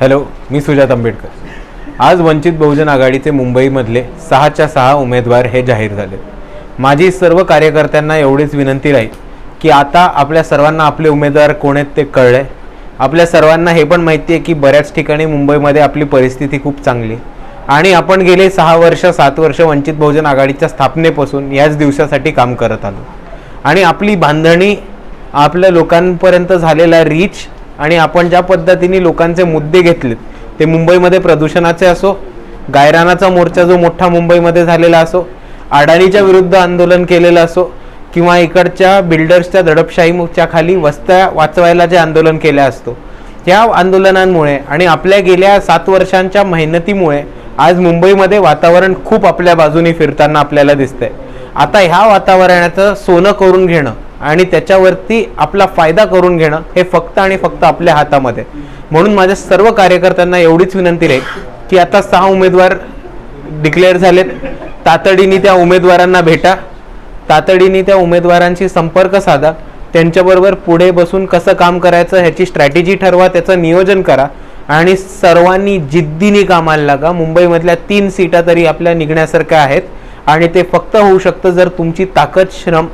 Hello मी सुजात आंबेडकर. आज वंचित बहुजन आघाडीचे मुंबईमधले सहाच्या सहा उमेदवार हे जाहीर झाले माझी सर्व कार्यकर्त्यांना एवढीच विनंती राहील की आता आपल्या सर्वांना आपले उमेदवार कोण आहेत ते कळले आपल्या सर्वांना हे पण माहिती आहे की बऱ्याच ठिकाणी मुंबईमध्ये आपली परिस्थिती खूप चांगली आणि आपण गेले सहा वर्ष सात वर्ष वंचित बहुजन आघाडीच्या स्थापनेपासून याच दिवसासाठी काम करत आलो. आणि आपली बांधणी आपल्या लोकांपर्यंत झालेला रीच आणि आपण ज्या पद्धतीने लोकांचे मुद्दे घेतलेत ते मुंबईमध्ये प्रदूषणाचे असो गायरानाचा मोर्चा जो मोठा मुंबईमध्ये झालेला असो अडाणीच्या विरुद्ध आंदोलन केलेलं असो किंवा इकडच्या बिल्डर्सच्या दडपशाहीच्या खाली वस्त्या वाचवायला जे आंदोलन केलं असतो त्या आंदोलनांमुळे आणि आपल्या गेल्या सात वर्षांच्या मेहनतीमुळे आज मुंबईमध्ये वातावरण खूप आपल्या बाजूने फिरताना आपल्याला दिसतंय. आता ह्या वातावरणाचं सोनं करून घेणं आणि त्याच्यावरती आपला फायदा करून घेणं हे फक्त आणि फक्त आपल्या हातामध्ये. म्हणून माझ्या सर्व कार्यकर्त्यांना एवढीच विनंती राहील की आता सहा उमेदवार डिक्लेअर झालेत. तातडीने त्या उमेदवारांना भेटा. तातडीने त्या उमेदवारांशी संपर्क साधा. त्यांच्याबरोबर पुढे बसून कसं काम करायचं ह्याची स्ट्रॅटेजी ठरवा त्याचं नियोजन करा. आणि सर्वांनी जिद्दीने कामाला लागा. मुंबईमधल्या तीन सीटा तरी आपल्या निघण्यासारख्या आहेत. आणि ते फक्त होऊ शकतं जर तुमची ताकद श्रम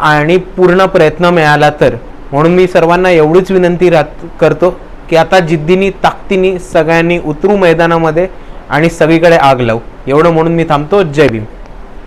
आणि पूर्ण प्रयत्न मिळाला तर. म्हणून मी सर्वांना एवढीच विनंती राहत करतो की आता जिद्दीनी ताकदीनी सगळ्यांनी उतरू मैदानामध्ये आणि सगळीकडे आग लावू. एवढं म्हणून मी थांबतो. जय भीम.